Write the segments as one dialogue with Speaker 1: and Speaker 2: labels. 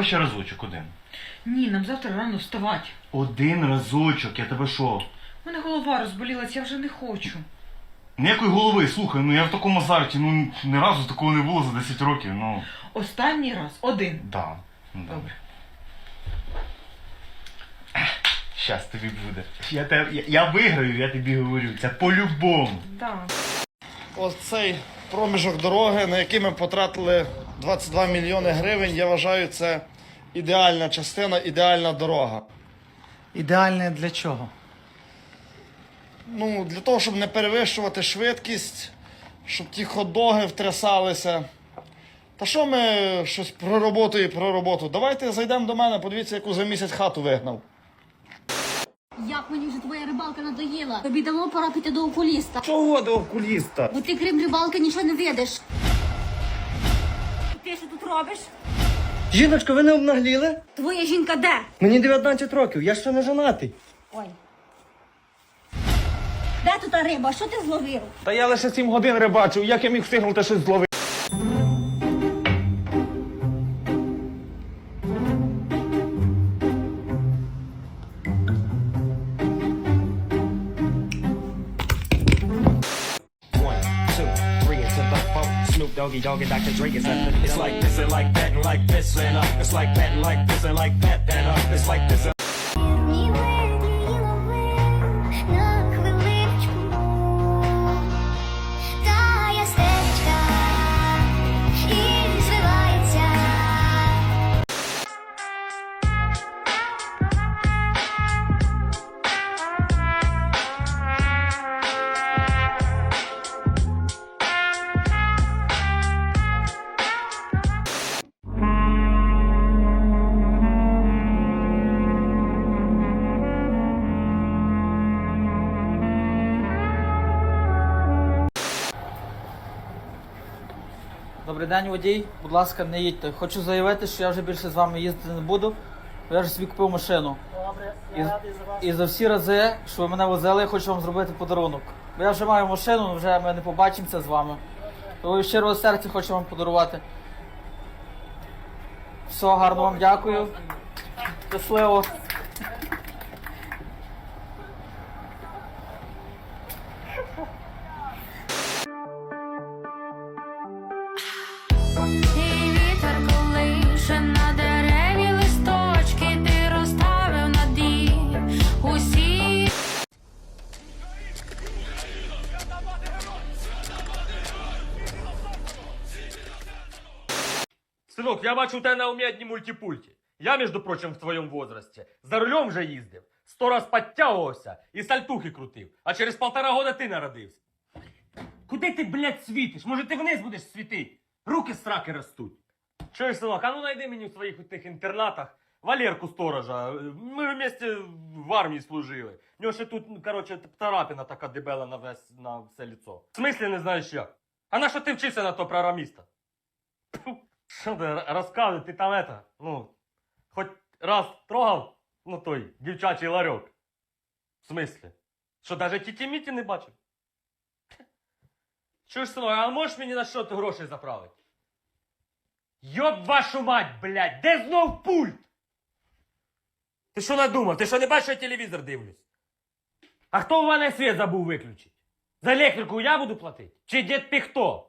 Speaker 1: Ще разочок один.
Speaker 2: Ні, нам завтра рано вставати.
Speaker 1: Один разочок, я тебе що?
Speaker 2: У мене голова розболілась, я вже не хочу.
Speaker 1: Ніякої голови, слухай, ну я в такому азарті, ну ні разу такого не було за 10 років, ну.
Speaker 2: Останній раз один.
Speaker 1: Да. да.
Speaker 2: Добре.
Speaker 1: Щас тобі буде. Я, те, я, я виграю, я тобі говорю. Це по-любому.
Speaker 2: Да.
Speaker 3: Ось цей проміжок дороги, на який ми потратили 22 мільйони гривень, я вважаю, це ідеальна частина, ідеальна дорога.
Speaker 4: Ідеальне для чого?
Speaker 3: Ну, для того, щоб не перевищувати швидкість, щоб ті ходоги втрясалися. Та що ми щось про роботу і про роботу? Давайте зайдемо до мене, подивіться, яку за місяць хату вигнав.
Speaker 5: Як мені вже твоя рибалка надоїла? Тобі давно пора піти до окуліста.
Speaker 4: Чого до окуліста?
Speaker 5: Бо ти крім рибалки нічого не видиш. Ти що тут робиш?
Speaker 4: Жіночко, ви не обнагліли?
Speaker 5: Твоя жінка де?
Speaker 4: Мені 19 років, я ще не женатий.
Speaker 5: Ой. Де тут та риба? Що ти зловив?
Speaker 6: Та я лише 7 годин рибачу, як я міг встигнути щось зловити?
Speaker 7: Doggy Dogg and Dr. Dre is at the It's like this and like that and like this and uh. It's like that and like this and like that and uh. It's like this and
Speaker 8: Добрий день, водій. Будь ласка, не їдьте. Хочу заявити, що я вже більше з вами їздити не буду. Я вже собі купив машину. Добре, і, і за всі рази, що ви мене возили, я хочу вам зробити подарунок. Бо я вже маю машину, вже ми не побачимося з вами. Тому щирого серця хочу вам подарувати. Все, гарно вам дякую. Щасливо.
Speaker 6: Бачу тебе на умі мультипульті. Я, між прочим, в твоєму возрасті за рулем вже їздив, сто раз підтягувався і сальтухи крутив, а через полтора года ти народився. Куди ти, блядь, світиш? Може ти вниз будеш світити? Руки сраки ростуть. Чуєш, синок, а ну найди мені в своїх тих інтернатах Валерку сторожа. Ми вместе в армії служили. У нього ще тут, ну, короче, тарапіна така дебела на, весь, на все лицо. В смислі не знаєш як? А на що ти вчився на то програміста? Що ти р- розказуй, ти там это, ну, хоч раз трогав, ну той, дівчачий ларьок. В смислі? Що, навіть тіті-міті не бачив? Чуєш, синок, а можеш мені на що ти грошей заправити? Йоб вашу мать, блядь, де знов пульт? Ти що надумав? Ти що не бачиш, я телевізор дивлюсь? А хто в мене світ забув виключити? За електрику я буду платити? Чи дід Піхто?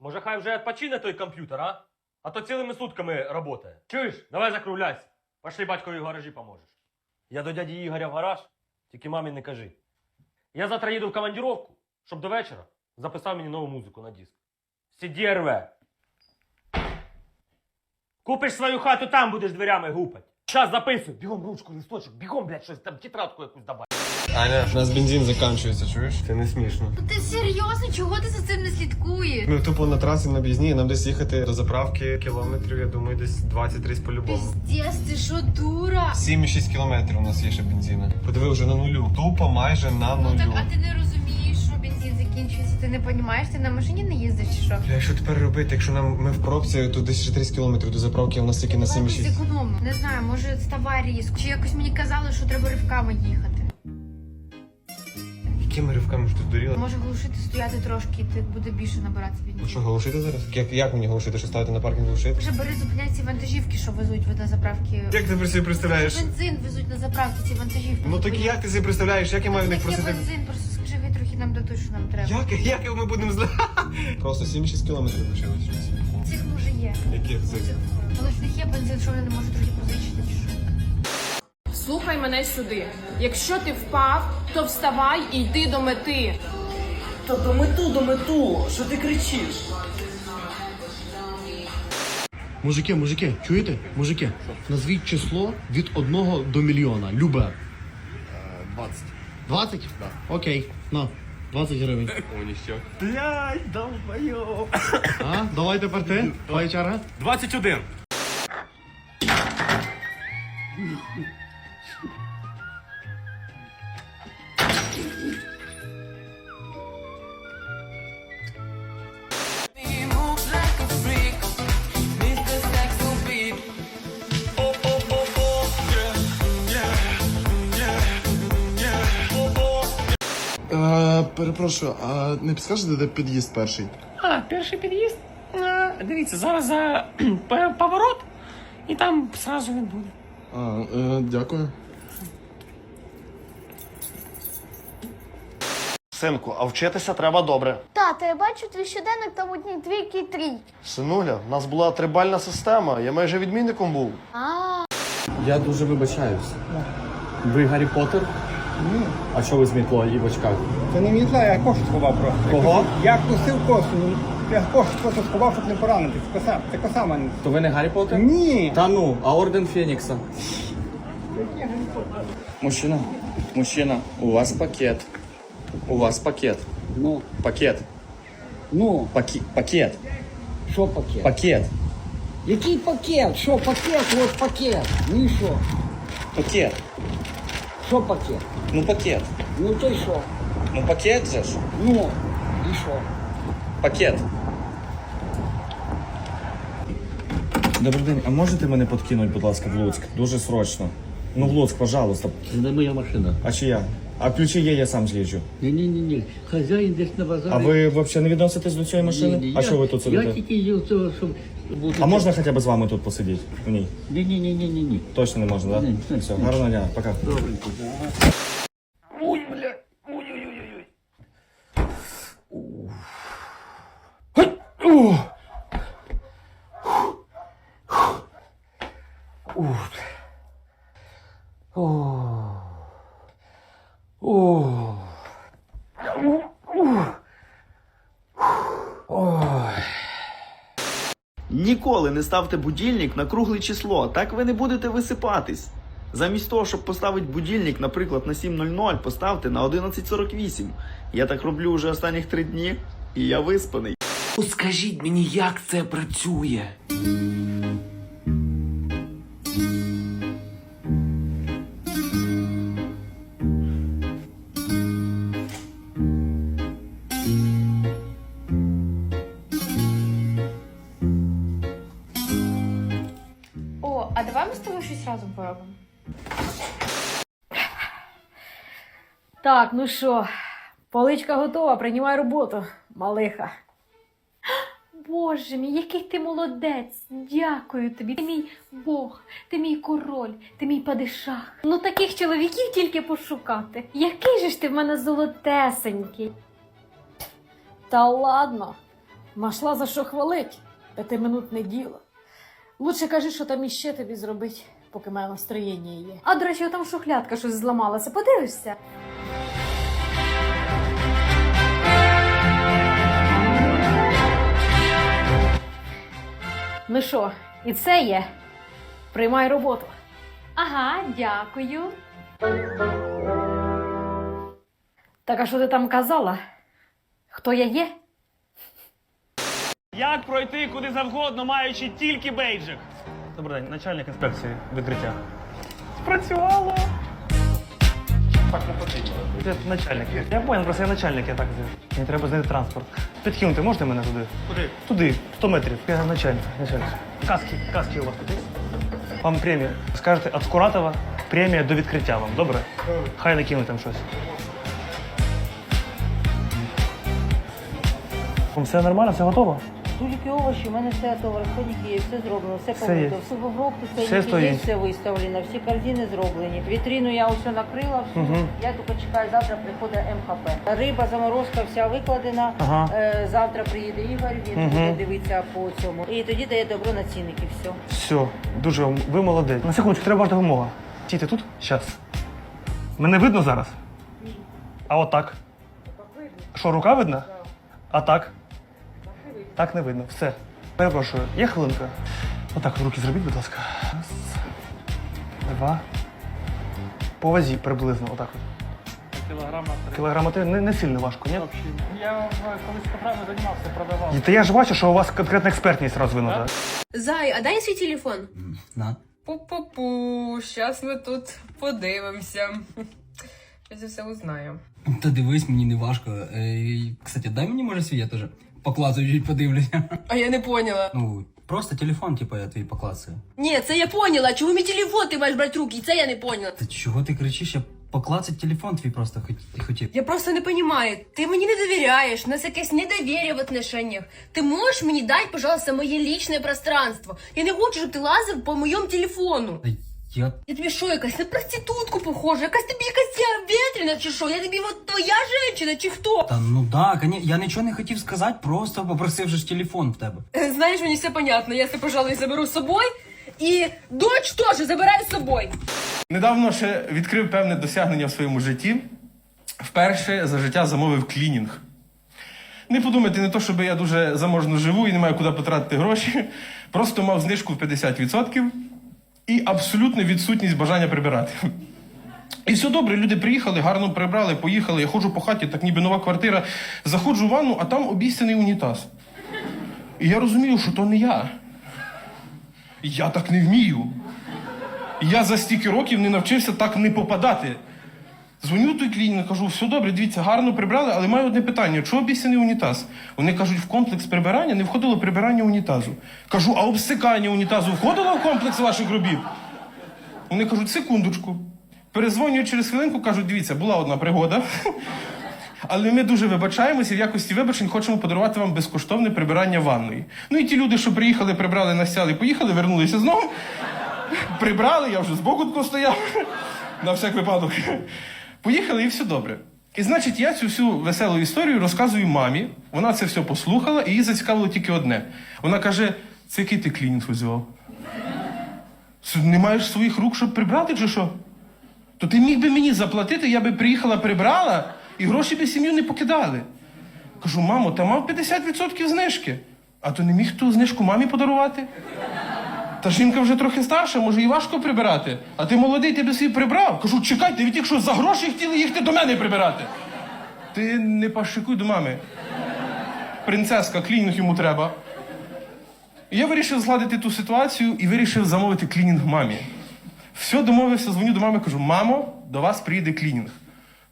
Speaker 6: Може, хай вже відпочине той комп'ютер, а? А то цілими сутками працює. Чуєш? Давай закругляйся. Пошли батькові в гаражі поможеш. Я до дяді Ігоря в гараж, тільки мамі не кажи. Я завтра їду в командировку, щоб до вечора записав мені нову музику на диск. Сиді рве. Купиш свою хату, там будеш дверями гупать. Щас записуй. Бігом ручку, листочок, бігом, блядь, щось там, тетрадку якусь давай.
Speaker 9: Аня, у нас бензин закінчується, чуєш? Це не смішно.
Speaker 10: Ти серйозно? Чого ти за цим не слідкуєш?
Speaker 9: Ми тупо на трасі на бізні, нам десь їхати до заправки кілометрів, я думаю, десь 20-30 по-любому.
Speaker 10: Піздець, ти що, дура?
Speaker 9: 7,6 кілометрів у нас є ще бензина. Подиви вже на нулю. Тупо майже на
Speaker 10: Ну так, а ти не розумієш, що бензин закінчується, ти не розумієш, ти на машині не їздиш чи що?
Speaker 9: Бля, що тепер робити? Якщо нам ми в пробці, то десь ще 30 кілометрів до заправки, а у нас тільки на
Speaker 10: Давай
Speaker 9: 7,6.
Speaker 10: зекономимо. Не знаю, може ставай різко. Чи якось мені казали, що треба ривками їхати.
Speaker 9: Якими ривками ж ти здуріла?
Speaker 10: Може глушити, стояти трошки, і ти буде більше набиратися від
Speaker 9: Ну що, глушити зараз? Як, як мені глушити? Що ставити на паркінг глушити?
Speaker 10: Вже бери зупиняй ці вантажівки, що везуть на заправки.
Speaker 9: Як ти собі представляєш?
Speaker 10: Бензин везуть на заправки, ці вантажівки.
Speaker 9: Ну так як ти собі представляєш, як я маю в них просити?
Speaker 10: бензин, просто скажи, хай трохи нам дадуть, що нам треба.
Speaker 9: Як, як ми будемо зла? Просто 7-6 кілометрів лишилось.
Speaker 10: Цих може є.
Speaker 9: Яких цих?
Speaker 10: Цих. Але ж в них є бензин, що вони не можуть трохи позичити чи що.
Speaker 11: Слухай мене сюди. Якщо ти впав, то вставай і йди до мети.
Speaker 12: То до мету, до мету, що ти кричиш?
Speaker 13: Мужики, мужики, чуєте? Мужики, назвіть число від 1 до мільйона. Любе. 20. 20? Так. Окей, на. 20 гривень.
Speaker 9: О, ніщо.
Speaker 13: Блядь, долбойоб. А, давай тепер ти. Твоя черга.
Speaker 14: 21.
Speaker 9: Е, перепрошую, а не підскажете, де під'їзд перший?
Speaker 14: А, перший під'їзд. А, дивіться, зараз за п- поворот, і там сразу він буде.
Speaker 9: А, е, дякую.
Speaker 7: Синку, а вчитися треба добре.
Speaker 15: Тата, я бачу твій щоденник, там одні двійки і трійки.
Speaker 7: Синуля, в нас була трибальна система, я майже відмінником був.
Speaker 15: А,
Speaker 4: Я дуже вибачаюсь. Ви Гаррі Поттер? Ні. А що ви з мітлою і в очках?
Speaker 16: Це не мітла, я кошик сховав просто.
Speaker 4: Кого?
Speaker 16: Я кусив косу. ну, Я кошик просто сховав, щоб не поранити. Це коса, це коса мене.
Speaker 4: То ви не Гаррі Поттер?
Speaker 16: Ні.
Speaker 4: Та ну, а орден Фенікса? Мужчина, мужчина, у вас пакет. У вас пакет.
Speaker 16: Ну,
Speaker 4: Пакет.
Speaker 16: ну,
Speaker 4: Паки- пакет.
Speaker 16: що пакет?
Speaker 4: Пакет.
Speaker 16: Який пакет? Що пакет? От пакет. Ну і що?
Speaker 4: Пакет.
Speaker 16: Що пакет?
Speaker 4: Ну пакет.
Speaker 16: Ну то й що?
Speaker 4: Ну пакет же ж.
Speaker 16: Ну, і що?
Speaker 4: Пакет. Добрий день, а можете мене подкинути, будь ласка, в Луцьк? Дуже срочно. Ну, в Луцьк, пожалуйста.
Speaker 16: Це не моя машина.
Speaker 4: А чия? А ключі є, я сам з'їжджу.
Speaker 16: Ні-ні-ні, ні. Хазяїн десь на базарі.
Speaker 4: А ви взагалі не відноситесь до цієї машини? А що ви тут
Speaker 16: Я
Speaker 4: сидите?
Speaker 16: тільки їв цього, щоб бути.
Speaker 4: А можна хоча б з вами тут посидіти? В ній?
Speaker 16: Ні-ні-ні-ні-ні.
Speaker 4: Точно не можна, так?
Speaker 16: Ні, ні,
Speaker 4: Все,
Speaker 16: ні.
Speaker 4: гарного дня, пока.
Speaker 16: Добренько.
Speaker 13: Ніколи не ставте будільник на кругле число, так ви не будете висипатись. Замість того, щоб поставити будільник, наприклад, на 7.00, поставте на 11.48. Я так роблю вже останніх три дні, і я виспаний.
Speaker 17: Скажіть мені, як це працює?
Speaker 10: Разом поробимо.
Speaker 11: Так, ну що, поличка готова, приймай роботу, малиха. Боже мій, який ти молодець! Дякую тобі. Ти мій Бог, ти мій король, ти мій падишах. Ну таких чоловіків тільки пошукати. Який же ж ти в мене золотесенький. Та ладно, нашла за що хвалить. П'ятиминутне діло. Лучше кажи, що там іще тобі зробить, поки мене настроєння є. А до речі, там шухлядка щось зламалася. Подивишся? Ну що, і це є. Приймай роботу. Ага, дякую. Так а що ти там казала? Хто я є?
Speaker 14: Як пройти куди завгодно, маючи тільки бейджик? Добрий день, начальник інспекції відкриття. Спрацювало! Так не потрібно. Я начальник. Я понял, просто я начальник, я так зі. Мені треба знайти транспорт. Підкинути можете мене туди? Куди? Туди, 100 метрів. Я начальник, начальник. Каски, каски у вас тут? Вам премія. Скажете, від Скуратова премія до відкриття вам, добре? Хай накинуть там щось. Все нормально, все готово?
Speaker 2: Тільки овочі, у мене все готово, розходники є, все зроблено, все
Speaker 14: Все
Speaker 2: помито, все в обробку,
Speaker 14: Все
Speaker 2: все, є,
Speaker 14: стоїть.
Speaker 2: все виставлено, всі корзини зроблені. Вітрину я усе накрила, всю.
Speaker 14: Мгм.
Speaker 2: я тільки чекаю, завтра приходить МХП. Риба, заморозка вся викладена,
Speaker 14: Ага.
Speaker 2: Е, завтра приїде Ігор, він
Speaker 14: Мгм.
Speaker 2: буде дивитися по цьому. І тоді дає добро на цінники, все.
Speaker 14: Все, дуже вам- ви молодець. На секундочку, треба ваша допомога. Тіти тут? Щас. Мене видно зараз? Ні. А от так? Що, рука видно? А так? Так не видно. Все. Перепрошую, є хвилинка? Отак от руки зробіть, будь ласка. Раз. Два. По вазі приблизно, отак от.
Speaker 18: Кілограма три.
Speaker 14: Кілограма три не, не сильно важко, ні?
Speaker 18: Я е, колись програмою займався, продавав.
Speaker 14: Та я ж бачу, що у вас конкретна експертність розвинута.
Speaker 5: Зай, а дай свій телефон.
Speaker 19: На.
Speaker 5: Пу-пу-пу, щас ми тут подивимося. Я все узнаю.
Speaker 19: Та дивись, мені не важко. Е, кстати, дай мені може свій, я теж поклацаю, чуть подивлюся.
Speaker 5: А я не поняла.
Speaker 19: Ну, просто телефон, типу, я твій поклацаю.
Speaker 5: Ні, це я поняла. Чого мій телефон ти маєш брати руки? Це я не поняла.
Speaker 19: Та чого ти кричиш? Я поклацать телефон твій просто хот- хотів.
Speaker 5: Я просто не понимаю. Ти мені не довіряєш, у нас якесь недовір'я в отношениях. Ти можеш мені дати, пожалуйста, моє лічне пространство. Я не хочу, щоб ти лазив по моєму телефону.
Speaker 19: Та Я
Speaker 5: Я тобі що, якась на проститутку похожа? Якась тобі якась я ветрена чи що? Я тобі от твоя женщина чи хто?
Speaker 19: Та ну да, коні... я нічого не хотів сказати, просто попросив же ж телефон в тебе.
Speaker 5: Е, Знаєш, мені все понятно. Я це, пожалуй, заберу з собою. І дочь теж забираю з собою.
Speaker 20: Недавно ще відкрив певне досягнення в своєму житті. Вперше за життя замовив клінінг. Не подумайте, не то, щоб я дуже заможно живу і не маю куди потратити гроші. Просто мав знижку в 50% і абсолютну відсутність бажання прибирати. І все добре, люди приїхали, гарно прибрали, поїхали. Я ходжу по хаті, так ніби нова квартира. Заходжу в ванну, а там обіцяний унітаз. І я розумію, що то не я. Я так не вмію. Я за стільки років не навчився так не попадати. Дзвоню той клінінг, кажу, все добре, дивіться, гарно прибрали, але маю одне питання: чого обіцяний унітаз? Вони кажуть, в комплекс прибирання не входило прибирання унітазу. Кажу, а обсикання унітазу входило в комплекс ваших робіт? Вони кажуть, секундочку. Перезвонюю через хвилинку, кажуть, дивіться, була одна пригода. Але ми дуже вибачаємося і в якості вибачень хочемо подарувати вам безкоштовне прибирання ванної. Ну і ті люди, що приїхали, прибрали, настяли, поїхали, вернулися знову. Прибрали, я вже збоку стояв на всяк випадок. Поїхали і все добре. І значить, я цю всю веселу історію розказую мамі. Вона це все послухала, і її зацікавило тільки одне. Вона каже: це який ти клінінг? Це Не маєш своїх рук, щоб прибрати, чи що? То ти міг би мені заплатити, я би приїхала, прибрала, і гроші би сім'ю не покидали. Кажу, мамо, та мав 50% знижки. А то не міг ту знижку мамі подарувати? Та жінка вже трохи старша, може і важко прибирати. А ти молодий, ти би собі прибрав. Кажу, чекай, ти від тих, що за гроші хотіли їхати до мене прибирати. Ти не пашикуй до мами. Принцеска, клінінг йому треба. Я вирішив згладити ту ситуацію і вирішив замовити клінінг мамі. Все, домовився, дзвоню до мами, кажу: мамо, до вас приїде клінінг.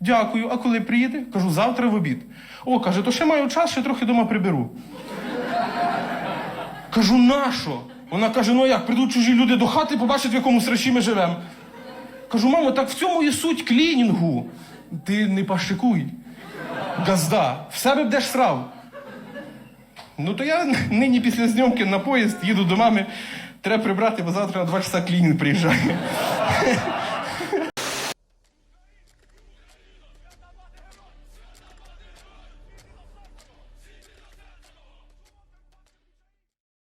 Speaker 20: Дякую, а коли приїде? Кажу, завтра в обід. О, каже, то ще маю час, ще трохи дома приберу. Кажу, нащо? Вона каже: ну як, прийдуть чужі люди до хати, побачать, в якому срачі ми живемо. Кажу, мамо, так в цьому і суть клінінгу. Ти не пашикуй. Газда, в себе будеш срав. Ну то я нині після зйомки на поїзд їду до мами. Треба прибрати, бо завтра на два часа клінінг приїжджає.